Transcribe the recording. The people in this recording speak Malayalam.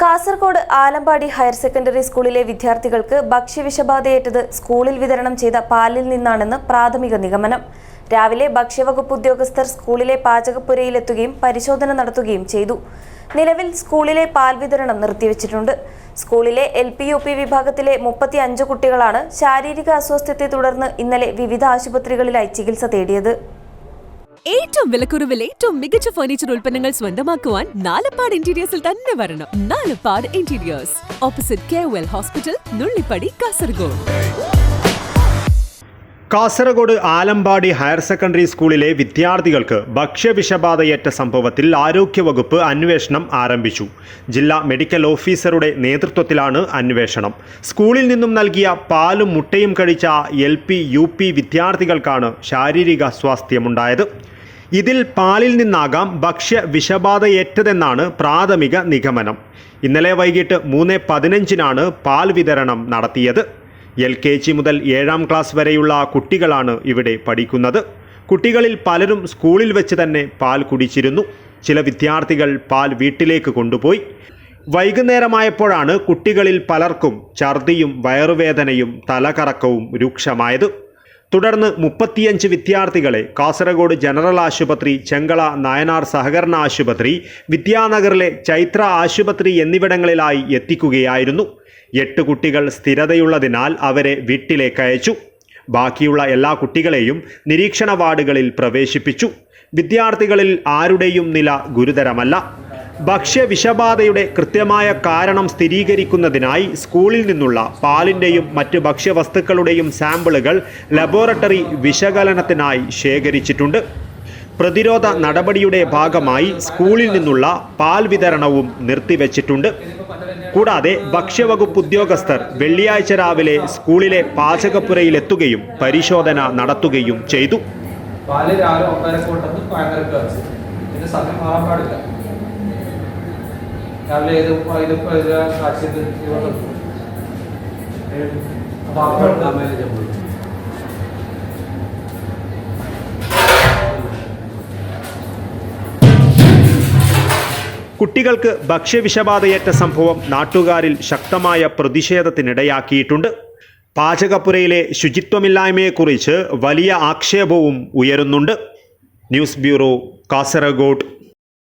കാസർഗോഡ് ആലമ്പാടി ഹയർ സെക്കൻഡറി സ്കൂളിലെ വിദ്യാർത്ഥികൾക്ക് ഭക്ഷ്യവിഷബാധയേറ്റത് സ്കൂളിൽ വിതരണം ചെയ്ത പാലിൽ നിന്നാണെന്ന് പ്രാഥമിക നിഗമനം. രാവിലെ ഭക്ഷ്യവകുപ്പ് ഉദ്യോഗസ്ഥർ സ്കൂളിലെ പാചകപ്പുരയിലെത്തുകയും പരിശോധന നടത്തുകയും ചെയ്തു. നിലവിൽ സ്കൂളിലെ പാൽ വിതരണം നിർത്തിവച്ചിട്ടുണ്ട്. സ്കൂളിലെ എൽ പി യു പി വിഭാഗത്തിലെ മുപ്പത്തി അഞ്ച് കുട്ടികളാണ് ശാരീരിക അസ്വാസ്ഥ്യത്തെ തുടർന്ന് ഇന്നലെ വിവിധ ആശുപത്രികളിലായി ചികിത്സ തേടിയത്. ഏറ്റവും വിലക്കുറവിൽ ഏറ്റവും മികച്ച ഫർണിച്ചർ ഉൽപ്പന്നങ്ങൾ സ്വന്തമാക്കുവാൻ നാലപ്പാട് ഇന്റീരിയേഴ്സിൽ തന്നെ വരണം. Nalappad interiors opposite K well hospital Nullippady Kasaragod. Kasaragod Alampady higher secondary സ്കൂളിലെ വിദ്യാർത്ഥികൾക്ക് ഭക്ഷ്യവിഷബാധയേറ്റ സംഭവത്തിൽ ആരോഗ്യവകുപ്പ് അന്വേഷണം ആരംഭിച്ചു. ജില്ലാ മെഡിക്കൽ ഓഫീസറുടെ നേതൃത്വത്തിലാണ് അന്വേഷണം. സ്കൂളിൽ നിന്നും നൽകിയ പാലും മുട്ടയും കഴിച്ച എൽ പി യു പി വിദ്യാർത്ഥികൾക്കാണ് ശാരീരിക സ്വാസ്ഥ്യമുണ്ടായത്. ഇതിൽ പാലിൽ നിന്നാകാം ഭക്ഷ്യ വിഷബാധയേറ്റതെന്നാണ് പ്രാഥമിക നിഗമനം. ഇന്നലെ വൈകിട്ട് മൂന്ന് പതിനഞ്ചിനാണ് പാൽ വിതരണം നടത്തിയത്. എൽ കെ ജി മുതൽ ഏഴാം ക്ലാസ് വരെയുള്ള കുട്ടികളാണ് ഇവിടെ പഠിക്കുന്നത്. കുട്ടികളിൽ പലരും സ്കൂളിൽ വെച്ച് തന്നെ പാൽ കുടിച്ചിരുന്നു. ചില വിദ്യാർത്ഥികൾ പാൽ വീട്ടിലേക്ക് കൊണ്ടുപോയി. വൈകുന്നേരമായപ്പോഴാണ് കുട്ടികളിൽ പലർക്കും ഛർദിയും വയറുവേദനയും തലകറക്കവും രൂക്ഷമായത്. തുടർന്ന് മുപ്പത്തിയഞ്ച് വിദ്യാർത്ഥികളെ കാസർഗോഡ് ജനറൽ ആശുപത്രി ചെങ്കള നായനാർ സഹകരണ ആശുപത്രി വിദ്യാനഗറിലെ ചൈത്ര ആശുപത്രി എന്നിവിടങ്ങളിലായി എത്തിക്കുകയായിരുന്നു. എട്ട് കുട്ടികൾ സ്ഥിരതയുള്ളതിനാൽ അവരെ വീട്ടിലേക്ക് അയച്ചു. ബാക്കിയുള്ള എല്ലാ കുട്ടികളെയും നിരീക്ഷണ വാർഡുകളിൽ പ്രവേശിപ്പിച്ചു. വിദ്യാർത്ഥികളിൽ ആരുടെയും നില ഗുരുതരമല്ല. ഭക്ഷ്യ വിഷബാധയുടെ കൃത്യമായ കാരണം സ്ഥിരീകരിക്കുന്നതിനായി സ്കൂളിൽ നിന്നുള്ള പാലിന്റെയും മറ്റ് ഭക്ഷ്യവസ്തുക്കളുടെയും സാമ്പിളുകൾ ലബോറട്ടറി വിശകലനത്തിനായി ശേഖരിച്ചിട്ടുണ്ട്. പ്രതിരോധ നടപടിയുടെ ഭാഗമായി സ്കൂളിൽ നിന്നുള്ള പാൽ വിതരണവും നിർത്തിവച്ചിട്ടുണ്ട്. കൂടാതെ ഭക്ഷ്യവകുപ്പ് ഉദ്യോഗസ്ഥർ വെള്ളിയാഴ്ച രാവിലെ സ്കൂളിലെ പാചകപ്പുരയിലെത്തുകയും പരിശോധന നടത്തുകയും ചെയ്തു. പാൽ രാവിലെ ഒമ്പതരക്ക് കൂട്ടത്തിൽ ഭയങ്കര മാറാൻ പാടില്ല. രാവിലെ ഏത് ഇത് കുട്ടികൾക്ക് ഭക്ഷ്യവിഷബാധയേറ്റ സംഭവം നാട്ടുകാരിൽ ശക്തമായ പ്രതിഷേധത്തിനിടയാക്കിയിട്ടുണ്ട്. പാചകപ്പുരയിലെ ശുചിത്വമില്ലായ്മയെക്കുറിച്ച് വലിയ ആക്ഷേപവും ഉയരുന്നുണ്ട്. News bureau Kasaragod.